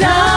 사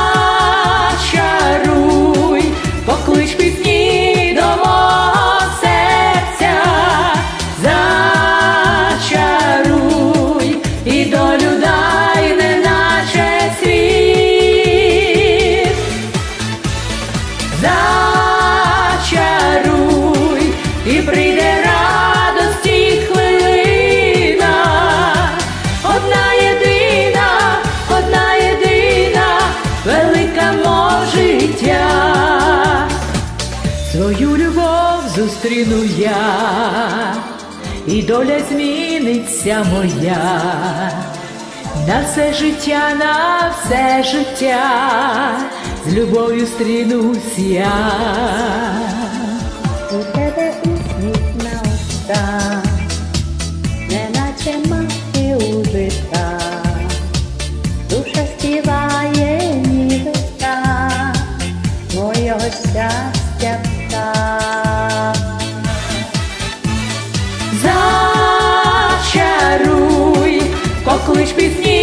зустріну я, і доля зміниться моя. На все життя, на все життя, з любов'ю стрінусь я. У тебе усміх на устах, поклич пісні до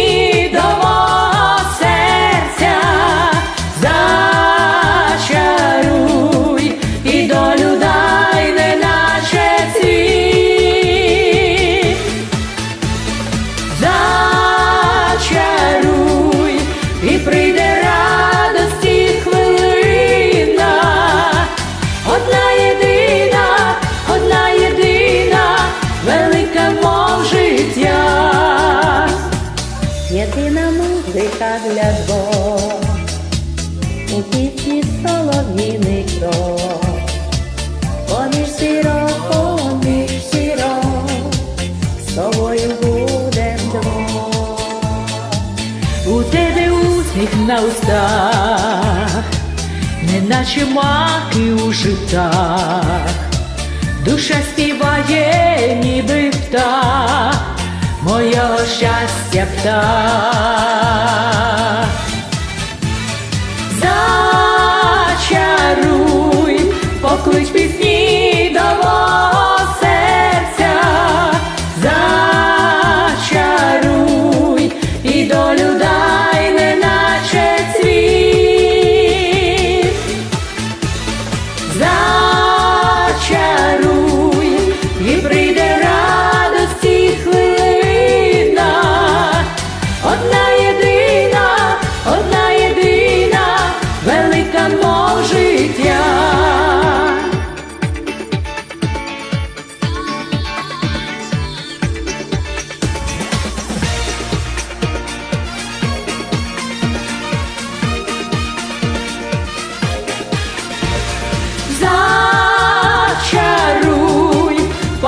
музика для двох, у пісні солов'їний крок, поміж зірок, поміж зірок, з тобою будем двох. У тебе усміх на устах, неначе маки у житах, душа співає, ніби птах, моєго щастя птах.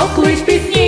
Поклич пісні